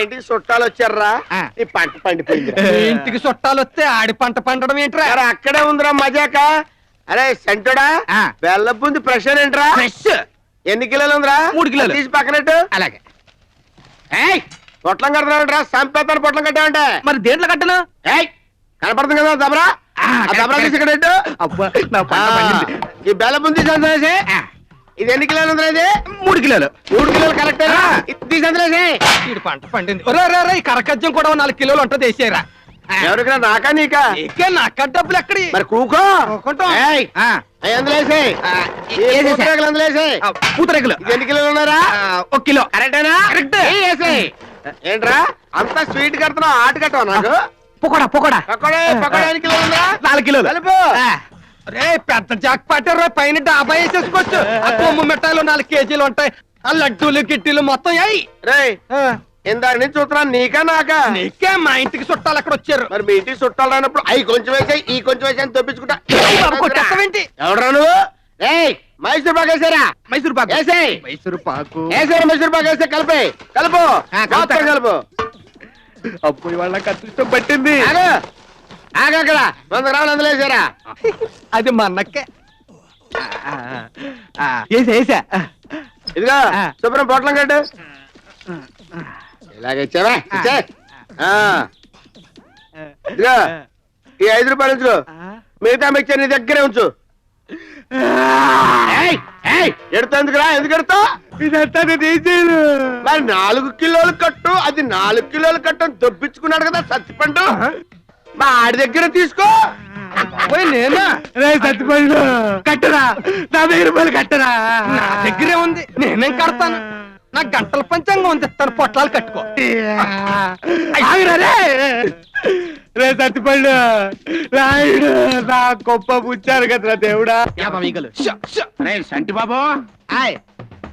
ఇంటికి చుట్టాలు వచ్చారా. ఈ పంట పండిపోయింది ఇంటికి చుట్టాలు వస్తే ఆడి పంట పండడం ఏంట్రా? అక్కడే ఉందిరా మజాక. అరే సెంటుడా ఆ. బెల్లపుంది ప్రెషర్ ఏంట్రా? ఫ్రెష్. ఎన్ని కిలోలు ఉందిరా? మూడు కిలోలు. తీసి పక్కనట్టు. అలాగే. ఏయ్ పొట్లం కడతానంటరా సంపేతాను పొట్లం కట్టామంటే మరి దేంట్లో కట్టను? ఏయ్ కనపడుతుంది కదా దబరా దబరా తీసి ఇక్కడ పెట్టు. అబ్బా నా ఆ, పంట పండింది. ఈ బెల్లపుంది వేసి. ఆ, ఇది ఎన్ని కిలోలు ఇది? మూడు కిలోలు. మూడు కిలోలు కరెక్టేనా? ఇది పంట పండింది. ఈ కరకజ్జం కూడా నాలుగు కిలోలు ఉంటుంది వేసేరా ఎవరికైనా నాకా నీకా? ఏకే నాక డబ్బులు ఎక్కడి? మరి కూకో. పూతరేకులు ఎన్ని కిలోలు ఉన్నారా? ఆ, ఒక కిలో. కరెక్టేనా? కరెక్ట్. ఏంట్రా? అంత స్వీట్ కడుతున్నావు ఆట కట్టవు నాకు? పొకోడా పొకోడా. పకోడే పకోడే ఎన్ని కిలోలు ఉందా నాలుగు కిలోలు. రే పెద్ద జాక్ పట్టారు పైన డాబా వేసేసుకోవచ్చు. ఆ కొమ్ము మిఠాయిలు నాలుగు కేజీలు ఉంటాయి. ఆ లడ్డూలు గిట్టీలు మొత్తం అయ్యి రేయ్ ఇందాక నుంచి చూస్తున్నాను నీకా నాకా? నీకే మా ఇంటికి చుట్టాలు అక్కడ వచ్చారు? మరి మీ ఇంటికి చుట్టాలు రానప్పుడు అవి కొంచెం వేసాయి ఈ కొంచెం వేసాయి తప్పించుకుంటా? ఎవడరా నువ్వు? ఏయ్ మైసూర్ పాక్ వేసారా? మైసూరు పాకు. వేసేయ్. మైసూరు పాకు. వేసారా మైసూర్ పాక్ వేస్తే కలిపే. కలుపు. కలుపు. అప్పుడు వాళ్ళ అదృష్టం పట్టింది. ఆగు ఆగు అక్కడ. వంద గ్రాములు అందులో వేసారా? అది మా వేసా వేసా. ఇదిగో. శుభ్రం పొట్లం కట్టు. ఇలాగ ఇచ్చావా? ఇచ్చే. ఆ. ఇదిగో ఈ ఐదు రూపాయలు ఉంచుకో. మిగతా మిక్చర్ నీ దగ్గరే ఉంచు. ఎడుతందుకురా ఎందుకు ఎడతావు? ఇదంతా నేను మరి నాలుగు కిలోలు కట్టు. అది నాలుగు కిలోలు కట్టు దొబ్బించుకున్నాడు కదా సత్తిపండు. మా ఆడి దగ్గర తీసుకో. నేనా? రే కట్టరా. నా వెయ్యి రూపాయలు కట్టరా. నా దగ్గరే ఉంది. నేనేం కడతాను? నా గంటల పంచాంగం ఉంది. ఇస్తాను పొట్లాలు కట్టుకో. ఆగురా రే. రే సత్తిపండు రాయుడు నా గొప్ప పుచ్చారు కదరా దేవుడా. మీకలు రే సంటి బాబు. Hi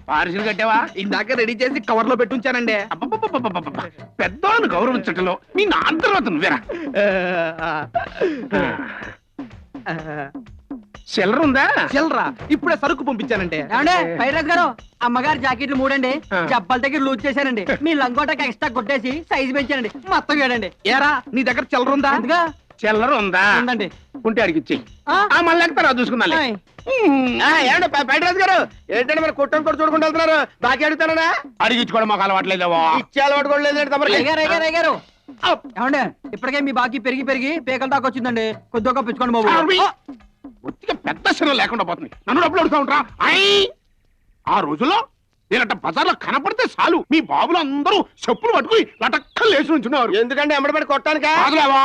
parcel కట్టావా? ఇందాక రెడీ చేసి కవర్లో పెట్టుంచానండి. పెద్దవాళ్ళని గౌరవించటంలో మీ నాన్న తర్వాత నువ్వేరా? చిల్లర ఉందా? చిల్లరా. ఇప్పుడే సరుకు పంపించానండి. ఏమండే పైరాజ్ గారు అమ్మగారు జాకెట్లు మూడండి. జబ్బల దగ్గర లూజ్ చేశానండి. మీ లంగోటకి ఎక్స్ట్రా కొట్టేసి సైజ్ పెంచానండి. మొత్తం ఏడండి. ఏరా నీ దగ్గర చిల్లర ఉందా? అందుగా చిల్లర ఉందా? ఉందండి. ఉంటే అడిగి ఇచ్చేయి ఆ? ఆ మళ్ళీ ఎక్కడ. ఆ, ఏమండి ప- బయటరాజు గారు ఏంటంటే మరి కొట్టని కూడా చూడకుండా వెళ్తున్నారు? బాకీ అడుగుతానా అడిగించుకోవడం మాకు అలవాట్లేదేవో ఇచ్చే అలవాటు కూడా లేదండి అయ్యగారు ఏమండే ఇప్పటికే మీ బాకీ పెరిగి పెరిగి పేకల దాకా వచ్చిందండి. కొద్దిగా పెంచుకోండి బాబు. ఒత్తిగా పెద్ద సినిమా లేకుండా పోతుంది. నన్ను డబ్బులు అడుగుతా ఉంటా ఆ రోజుల్లో నేనట బజార్లో కనపడితే చాలు. మీ బాబులు అందరూ చెప్పులు పట్టుకుని లటక్కలు లేచి ఉంచున్నారు ఎందుకంటే ఎమ్మడబడి? ఆ.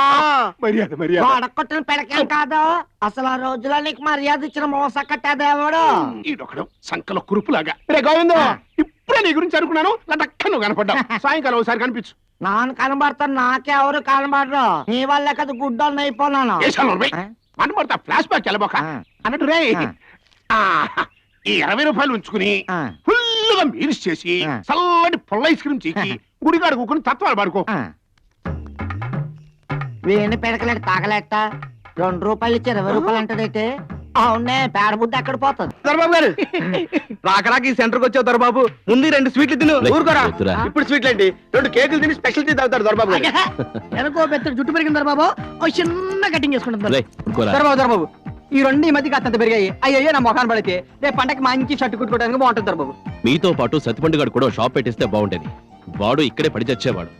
మర్యాద మర్యాద. కొట్టిన పెడకేం కాదు. అసలు ఆ రోజులో నీకు మర్యాద ఇచ్చిన మోస కట్టేదేవాడు ఈడొకడు సంకల కురుపులాగా. రే గోవిందు. ఇప్పుడే నీ గురించి అనుకున్నాను లటక్క నువ్వు కనపడ్డావు సాయంకాలం ఒకసారి కనిపించు. నాన్న కనబడతాను నాకెవరు కనబడరు. నీ వల్లే కదా గుడ్డోని అయిపోయినాను ఏసాను మనబడతా ఫ్లాష్ బ్యాక్ వెళ్ళబోక. అన్నట్టు రే ఈ ఇరవై రూపాయలు ఉంచుకుని ఆ. ఫుల్గా మీల్స్ చేసి ఆ. చల్లటి పుల్ల ఐస్ క్రీమ్ చీకి గుడిగాడు కూకుని తత్వాలు పడుకో. వీణి పెడకలేక తాగలేట రెండు రూపాయలు ఇచ్చి ఇరవై రూపాయలు అంటదైతే అవునే పేడ బుద్ధి ఎక్కడ పోతుంది. దొరబాబు గారు రాక రాక ఈ సెంటర్కి వచ్చావు దొర బాబు ముందు ఈ రెండు స్వీట్లు తిను. ఊరుకోరా. వద్దురా. ఇప్పుడు స్వీట్లు ఏంటి రెండు కేకులు తిని స్పెషల్ టీ తాగుతారు దొరబాబు గారు. వెనకో పెద్ద జుట్టు పెరిగింది బాబు ఓ చిన్న కటింగ్ చేసుకుంటుంది రేయ్, ఊరుకోరా. దొరబాబు దొరబాబు. ఈ రెండు ఈ మధ్య కాస్తంత పెరిగాయి. అయ్యో నా మొఖాన్ని పడితే. రేపు పంటకి మంచి షర్ట్ కుట్టుకోవడానికి బాగుంటుంది దొరబాబు. మీతో పాటు సతిపండు గారు కూడా షాప్ పెట్టిస్తే బాగుండేది. వాడు ఇక్కడే పడి చచ్చేవాడు.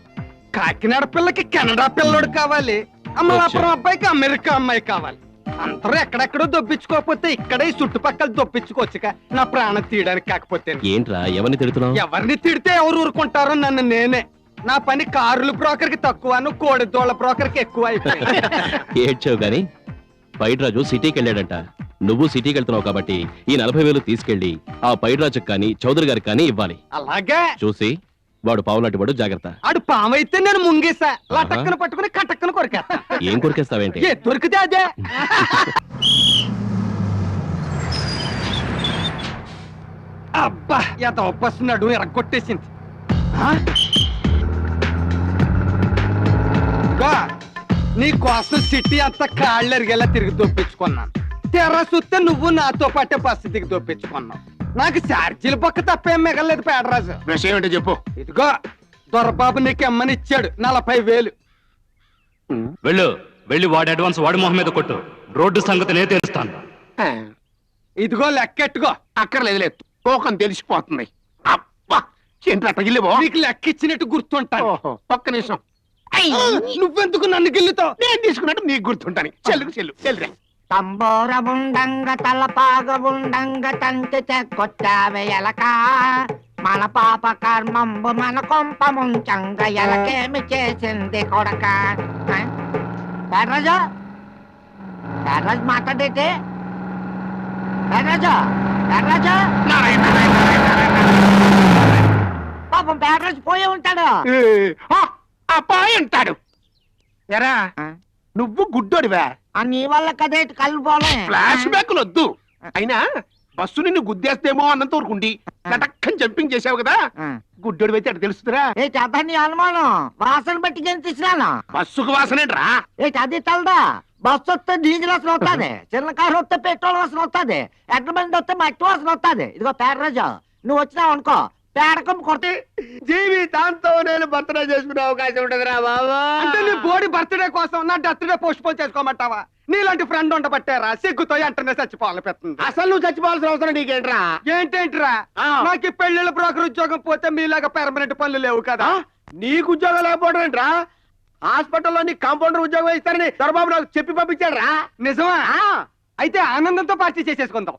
కాకినాడ పిల్లకి కెనడా పిల్లోడు కావాలి. అమలాపురం. అబ్బాయికి అమెరికా అమ్మాయి కావాలి. అందరూ ఎక్కడెక్కడో దొప్పించుకోకపోతే ఇక్కడే చుట్టుపక్కల దొప్పించుకోవచ్చుక నా ప్రాణం తీయడానికి కాకపోతే. ఏంట్రా ఎవరిని తిడుతున్నావు? ఎవరిని తిడితే ఎవరు ఊరుకుంటారో నన్ను నేనే. నా పని కారుల బ్రోకర్కి తక్కువను కోడి దోళ్ళ బ్రోకర్కి ఎక్కువ అయిపోయింది. ఏడ్చావు గాని? పైడ్రాజు సిటీకి వెళ్ళాడంట. నువ్వు సిటీకి వెళ్తున్నావు కాబట్టి ఈ నలభై వేలు తీసుకెళ్ళి ఆ పైడ్రాజుకి కానీ చౌదరి గారికి కానీ ఇవ్వాలి. అలాగే. చూసి వాడు పావులాంటి వాడు జాగ్రత్త. ఆడు పామైతే నేను ముంగేసా. లటక్కన పట్టుకుని కటక్కన కొరికేస్తా. ఏం కొరికేస్తావేంటి? ఏ దొరికితే అదే. అబ్బా ఎంత ఒప్పస్తున్నాడు ఎరగొట్టేసింది. నీ కోసం సిటీ అంతా కాళ్ళు ఎరిగేలా తిరిగి దొప్పించుకున్నాను. తెర చూస్తే నువ్వు నాతో పాటే బస్సు దిగి దొప్పించుకున్నావు. నాకు ఛార్జీల పక్క తప్పేం మిగలేదు పేడరాజు. విషయం ఏంటో చెప్పు. ఇదిగో దొరబాబు నీకు ఎమ్మని ఇచ్చాడు నలభై వేలు. వెళ్ళు వెళ్ళి వాడి అడ్వాన్స్ వాడి మొహం మీద కొట్టు. రోడ్డు సంగతి నేను తెలుస్తాను. ఇదిగో లెక్కెట్టుకో. అక్కర్లేదు లేదు తోకం తెలిసిపోతుంది. అబ్బా నీకు లెక్క ఇచ్చినట్టు గుర్తుంటాను. ఓహో ఒక్క నిమిషం. నువ్వెందుకు నన్ను గిల్లుతావు? నేను తీసుకున్నట్టు నీకు గుర్తుంటాను. చెల్లుకు చెల్లు చెల్లురా. తంబోర ఉండంగ తలపాగ ఉండంగ తంతి కొట్టావే ఎలక. మన పాప కర్మంబు మన కొంప ముంచంగ ఎలకేమి చేసింది కొడక. ఆ? పేర్రాజు పేర్రాజు మాట్లాడేటి పేర్రాజు పేర్రాజు నారాయణ నారాయణ. పాపం పేర్రాజు పోయి ఉంటాడు. అబ్బాయి అంటాడు ఎరా? నువ్వు గుడ్డోడివా. ఆ నీ వల్ల కదేటి కళ్ళు పోలే. ఫ్లాష్ బ్యాక్లు వద్దు అయినా బస్సు నిన్ను గుద్దేస్తేమో అన్నంత వరకుండి లటక్కని జంపింగ్ చేసావు కదా. ఆ. గుడ్డోడి అయితే అటు తెలుస్తుందిరా. ఏంటి అదా నీ అనుమానం? వాసన బట్టి గెంతిసినాను బస్సుకు వాసనేట్రా? ఏంటి అది తెలదా? బస్సు వస్తే డీజిల్ వాసన వస్తుంది. చిన్న కారు వస్తే పెట్రోల్ వాసన వస్తుంది. ఎడ్ల బండి వస్తే మట్టి వాసన వస్తుంది. ఇదిగో పేర్రాజు నువ్వు వచ్చినావు అనుకో. పేడకం కొట్టి జీవితాంతో నేను బర్త్డే చేసుకునే అవకాశం ఉంటదిరా బాబా అంటే నీ బోడి బర్త్డే కోసం నా డెత్ డే పోస్ట్ పోన్ చేసుకోమంటావా? నీలాంటి ఫ్రెండ్ ఉండబట్టారా? సిగ్గుతో వెంటనే చచ్చిపోవాలి పెడుతుంది అసలు నువ్వు చచ్చిపోవాల్సిన అవసరం నీకేంట్రా? ఏంటేంట్రా. నాకు ఈ పెళ్ళిళ్ళ బ్రోకర్ ఉద్యోగం పోతే మీలాగా పెర్మనెంట్ పనులు లేవు కదా? నీకు ఉద్యోగం లేకపోవడం ఏంట్రా? హాస్పిటల్లో నీ కాంపౌండర్ ఉద్యోగం ఇస్తారని దొరబాబు నాకు చెప్పి పంపించాడు రా నిజమా అయితే ఆనందంతో పార్టీ చేసేసుకుందాం.